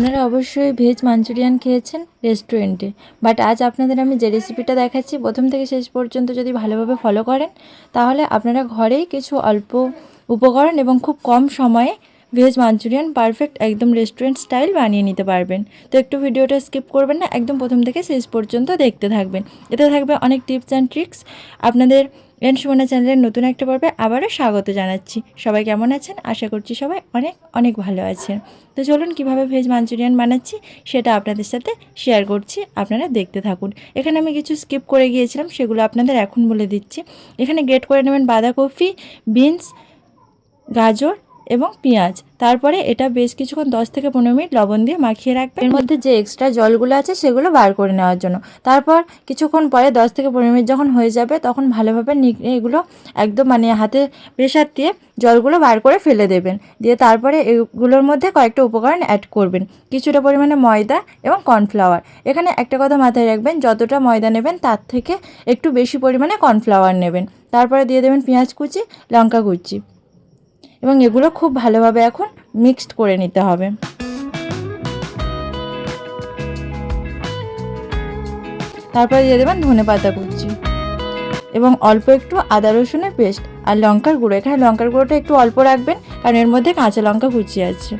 আপনারা অবশ্যই veg Manchurian খেয়েছেন রেস্টুরেন্টে। বাট আজ আপনাদের আমি যে রেসিপিটা দেখাচ্ছি, প্রথম থেকে শেষ পর্যন্ত যদি ভালোভাবে ফলো করেন, তাহলে আপনারা ঘরেই কিছু অল্প উপকরণ এবং খুব কম সময়ে ভেজ মাঞ্চুরিয়ান পারফেক্ট একদম রেস্টুরেন্ট স্টাইল বানিয়ে নিতে পারবেন। তো একটু ভিডিওটা স্কিপ করবেন না, একদম প্রথম থেকে শেষ পর্যন্ত দেখতে থাকবেন। এতে থাকবে অনেক টিপস অ্যান্ড ট্রিক্স আপনাদের এন সুমনা চ্যানেলের নতুন একটা পর্বে আবারও স্বাগত জানাচ্ছি। সবাই কেমন আছেন? আশা করছি সবাই অনেক অনেক ভালো আছেন। তো চলুন কীভাবে ভেজ মাঞ্চুরিয়ান বানাচ্ছি, সেটা আপনাদের সাথে শেয়ার করছি। আপনারা দেখতে থাকুন। এখানে আমি কিছু স্কিপ করে গিয়েছিলাম, সেগুলো আপনাদের এখন বলে দিচ্ছি। এখানে গ্রেট করে নেবেন বাঁধাকপি বিনস গাজর এবং পেঁয়াজ। তারপরে এটা বেশ কিছুক্ষণ দশ থেকে পনেরো মিনিট লবণ দিয়ে মাখিয়ে রাখবেন। এর মধ্যে যে এক্সট্রা জলগুলো আছে সেগুলো বার করে নেওয়ার জন্য। তারপর কিছুক্ষণ পরে দশ থেকে পনেরো মিনিট যখন হয়ে যাবে তখন ভালোভাবে এগুলো একদম মানে হাতে প্রেশার দিয়ে জলগুলো বার করে ফেলে দেবেন। দিয়ে তারপরে এগুলোর মধ্যে কয়েকটা উপকরণ অ্যাড করবেন। কিছুটা পরিমাণে ময়দা এবং কর্নফ্লাওয়ার এখানে একটা কথা মাথায় রাখবেন, যতটা ময়দা নেবেন তার থেকে একটু বেশি পরিমাণে কর্নফ্লাওয়ার নেবেন। তারপরে দিয়ে দেবেন পেঁয়াজ কুচি, লঙ্কা কুচি। এবং এগুলো খুব ভালোভাবে এখন মিক্সড করে নিতে হবে। তারপরে দিয়ে দেবেন ধনে পাতা কুচি এবং অল্প একটু আদা রসুনের পেস্ট আর লঙ্কার গুঁড়ো। এখানে লঙ্কার গুঁড়োটা একটু অল্প রাখবেন, কারণ এর মধ্যে কাঁচা লঙ্কা কুচি আছে।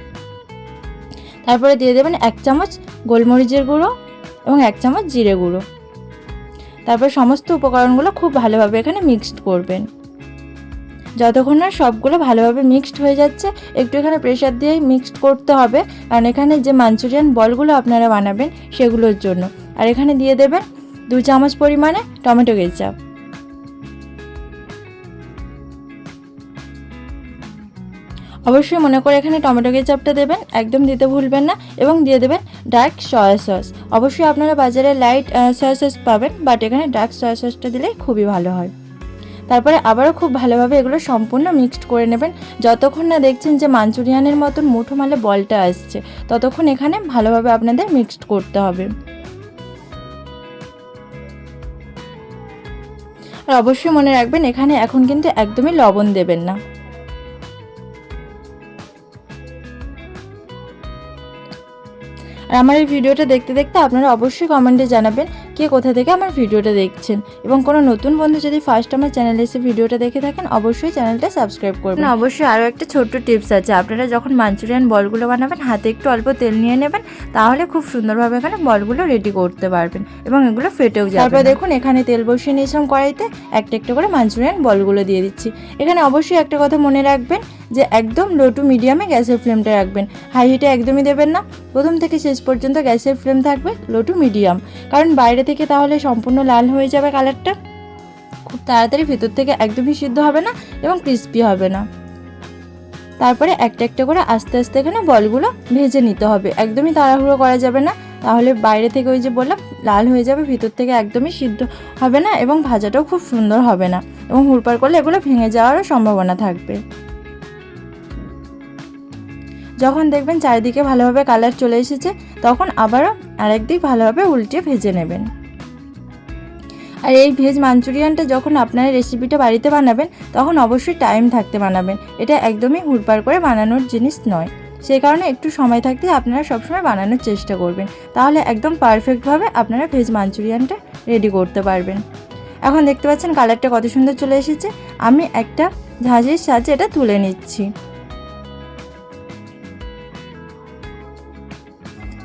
তারপরে দিয়ে দেবেন এক চামচ গোলমরিচের গুঁড়ো এবং এক চামচ জিরে গুঁড়ো। তারপর সমস্ত উপকরণগুলো খুব ভালোভাবে এখানে মিক্সড করবেন। যতক্ষণ না সবগুলো ভালোভাবে মিক্সড হয়ে যাচ্ছে, একটু এখানে প্রেশার দিয়েই মিক্সড করতে হবে। কারণ এখানে যে মাঞ্চুরিয়ান বলগুলো আপনারা বানাবেন সেগুলোর জন্য। আর এখানে দিয়ে দেবেন দু চামচ পরিমাণে টমেটো কেচাপ। অবশ্যই মনে করে এখানে টমেটো কেচাপটা দেবেন, একদম দিতে ভুলবেন না, এবং দিয়ে দেবেন ডার্ক সয়া সস অবশ্যই আপনারা বাজারে লাইট সয়া সস পাবেন বাট এখানে ডার্ক সয়া সসটা দিলে খুবই ভালো হয়। তারপরে আবারও খুব ভালোভাবে এগুলো সম্পূর্ণ মিক্সড করে নেবেন। যতক্ষণ না দেখছেন যে মাঞ্চুরিয়ানের মতন মুঠো মালে বলটা আসছে, ততক্ষণ এখানে ভালোভাবে আপনাদের মিক্সড করতে হবে। আর অবশ্যই মনে রাখবেন, এখানে এখন কিন্তু একদমই লবণ দেবেন না। আর আমার এই ভিডিওটা দেখতে দেখতে আপনারা অবশ্যই কমেন্টে জানাবেন কে কোথা থেকে আমার ভিডিওটা দেখছেন? এবং কোনো নতুন বন্ধু যদি ফার্স্ট আমার চ্যানেলে এসে ভিডিওটা দেখে থাকেন অবশ্যই চ্যানেলটা সাবস্ক্রাইব করবেন। অবশ্যই আরও একটা ছোট্ট টিপস আছে। আপনারা যখন মাঞ্চুরিয়ান বলগুলো বানাবেন হাতে একটু অল্প তেল নিয়ে নেবেন তাহলে খুব সুন্দরভাবে এখানে বলগুলো রেডি করতে পারবেন এবং এগুলো ফেটেও যাবে তারপর দেখুন এখানে তেল বসিয়ে নিয়েছিলাম কড়াইতে একটা একটা করে মাঞ্চুরিয়ান বলগুলো দিয়ে দিচ্ছি। এখানে অবশ্যই একটা কথা মনে রাখবেন যে একদম লো টু মিডিয়ামে গ্যাসের ফ্লেমটা রাখবেন। হাই হিটে একদমই দেবেন না। প্রথম থেকে শেষ পর্যন্ত গ্যাসের ফ্লেম থাকবে লো টু মিডিয়াম কারণ বাইরে থেকে তাহলে সম্পূর্ণ লাল হয়ে যাবে কালারটা। খুব তাড়াতাড়ি ভেতর থেকে একদমই সিদ্ধ হবে না এবং ক্রিস্পি হবে না। তারপরে একটা একটা করে আস্তে আস্তে এখানে বলগুলো ভেজে নিতে হবে। একদমই তাড়াহুড়ো করা যাবে না। তাহলে বাইরে থেকে ওই যে বললাম, লাল হয়ে যাবে, ভিতর থেকে একদমই সিদ্ধ হবে না এবং ভাজাটাও খুব সুন্দর হবে না। এবং হুড়পার করলে এগুলো ভেঙে যাওয়ারও সম্ভাবনা থাকবে। যখন দেখবেন চারিদিকে ভালোভাবে কালার চলে এসেছে, তখন আবারও আরেক দিক ভালোভাবে উল্টে ভেজে নেবেন। আর এই ভেজ মাঞ্চুরিয়ানটা যখন আপনারা রেসিপিটা বাড়িতে বানাবেন, তখন অবশ্যই টাইম থাকতে বানাবেন। এটা একদমই হুড়পাড় করে বানানোর জিনিস নয়। সেই কারণে একটু সময় থাকতে আপনারা সবসময় বানানোর চেষ্টা করবেন। তাহলে একদম পারফেক্টভাবে আপনারা ভেজ মাঞ্চুরিয়ানটা রেডি করতে পারবেন। এখন দেখতে পাচ্ছেন কালারটা কত সুন্দর চলে এসেছে। আমি একটা ঝাঁঝির সাহায্যে এটা তুলে নিচ্ছি।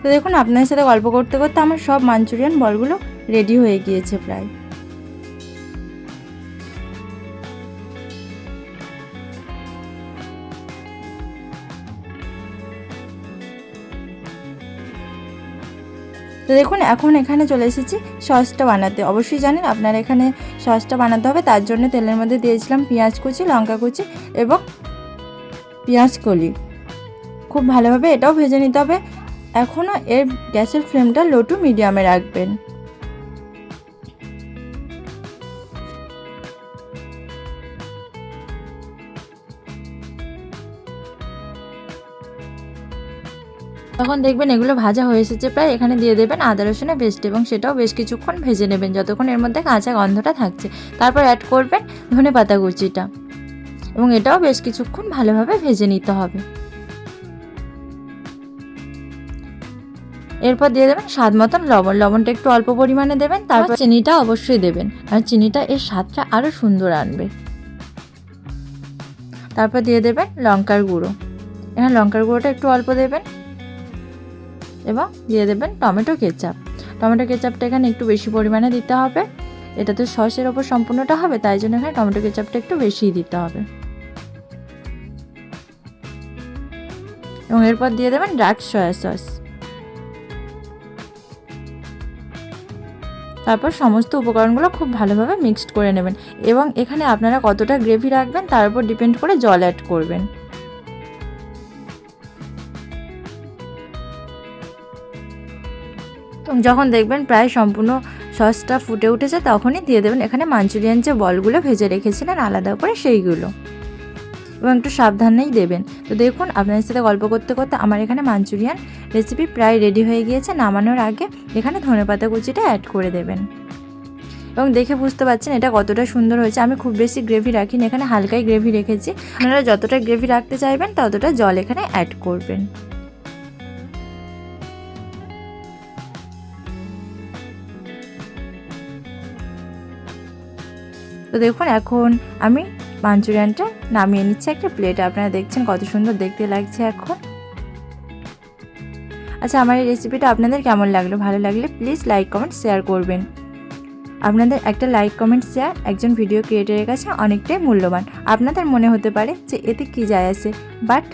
তো দেখুন আপনার সাথে গল্প করতে করতে আমার সব মাঞ্চুরিয়ান বলগুলো রেডি হয়ে গিয়েছে প্রায়। তো দেখুন, এখন এখানে চলে এসেছি সসটা বানাতে। অবশ্যই জানেন, আপনার এখানে সসটা বানাতে হবে, তার জন্য তেলের মধ্যে দিয়েছিলাম পেঁয়াজ কুচি, লঙ্কা কুচি এবং পেঁয়াজ কলি। খুব ভালোভাবে এটাও ভেজে নিতে হবে। এখনও এর গ্যাসের ফ্লেমটা লো টু মিডিয়ামে রাখবেন। তখন দেখবেন এগুলো ভাজা হয়ে এসেছে, প্রায় এখানে দিয়ে দেবেন আদা রসুনের পেস্ট এবং সেটাও বেশ কিছুক্ষণ ভেজে নেবেন যতক্ষণ এর মধ্যে কাঁচা গন্ধটা থাকছে। তারপর অ্যাড করবেন ধনে পাতা কুচিটা এবং এটাও বেশ কিছুক্ষণ ভালোভাবে ভেজে নিতে হবে। এরপর দিয়ে দেবেন স্বাদ মতন লবণ। লবণটা একটু অল্প পরিমাণে দেবেন, তারপর চিনিটা অবশ্যই দেবেন, কারণ চিনিটা এর স্বাদটা আরও সুন্দর আনবে। তারপর দিয়ে দেবেন লঙ্কার গুঁড়ো। এখানে লঙ্কার গুঁড়োটা একটু অল্প দেবেন এবং দিয়ে দেবেন টমেটো কেচাপ। টমেটো কেচাপটা এখানে একটু বেশি পরিমাণে দিতে হবে। এটা তো সসের ওপর সম্পূর্ণটা হবে, তাই জন্য এখানে টমেটো কেচাপটা একটু বেশিই দিতে হবে। এবং এরপর দিয়ে দেবেন ডার্ক সয়া সস। তারপর সমস্ত উপকরণগুলো খুব ভালোভাবে মিক্সড করে নেবেন এবং এখানে আপনারা কতটা গ্রেভি রাখবেন তার উপর ডিপেন্ড করে জল অ্যাড করবেন। যখন দেখবেন প্রায় সম্পূর্ণ সসটা ফুটে উঠেছে তখনই দিয়ে দেবেন এখানে মাঞ্চুরিয়ান যে বলগুলো ভেজে রেখেছিলেন আলাদা করে সেইগুলো। এবং একটু সাবধানেই দেবেন। তো দেখুন, আপনাদের সাথে গল্প করতে করতে আমার এখানে মাঞ্চুরিয়ান রেসিপি প্রায় রেডি হয়ে গিয়েছে। নামানোর আগে এখানে ধনেপাতা কুচিটা অ্যাড করে দেবেন। এবং দেখে বুঝতে পারছেন এটা কতটা সুন্দর হয়েছে। আমি খুব বেশি গ্রেভি রাখিনি, এখানে হালকাই গ্রেভি রেখেছি। আপনারা যতটা গ্রেভি রাখতে চাইবেন, ততটা জল এখানে অ্যাড করবেন। তো দেখুন, এখন আমি মাঞ্চুরিয়ানটা নামিয়ে নিচ্ছে একটা প্লেটে আপনারা দেখছেন কত সুন্দর দেখতে লাগছে এখন। আচ্ছা আমার এই রেসিপিটা আপনাদের কেমন লাগল? ভালো লাগলে প্লিজ লাইক কমেন্ট শেয়ার করবেন। আপনাদের একটা লাইক কমেন্ট শেয়ার একজন ভিডিও ক্রিয়েটারের কাছে অনেকটাই মূল্যবান। আপনাদের মনে হতে পারে যে এতে কী যায় আসে বাট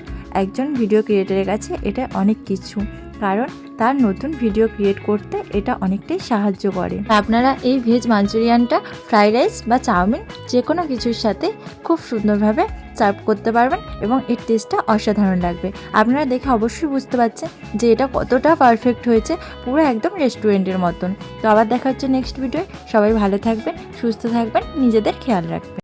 একজন ভিডিও ক্রিয়েটারের কাছে এটা অনেক কিছু। কারণ তার নতুন ভিডিও ক্রিয়েট করতে এটা অনেকটাই সাহায্য করে। আপনারা এই ভেজ মাঞ্চুরিয়ানটা ফ্রাইড রাইস বা চাউমিন যে কোনো কিছুর সাথে খুব সুন্দরভাবে সার্ভ করতে পারবেন এবং এর টেস্টটা অসাধারণ লাগবে। আপনারা দেখে অবশ্যই বুঝতে পারছেন যে এটা কতটা পারফেক্ট হয়েছে পুরো একদম রেস্টুরেন্টের মতন। তো আবার দেখা হচ্ছে নেক্সট ভিডিও সবাই ভালো থাকবেন, সুস্থ থাকবেন, নিজেদের খেয়াল রাখবেন।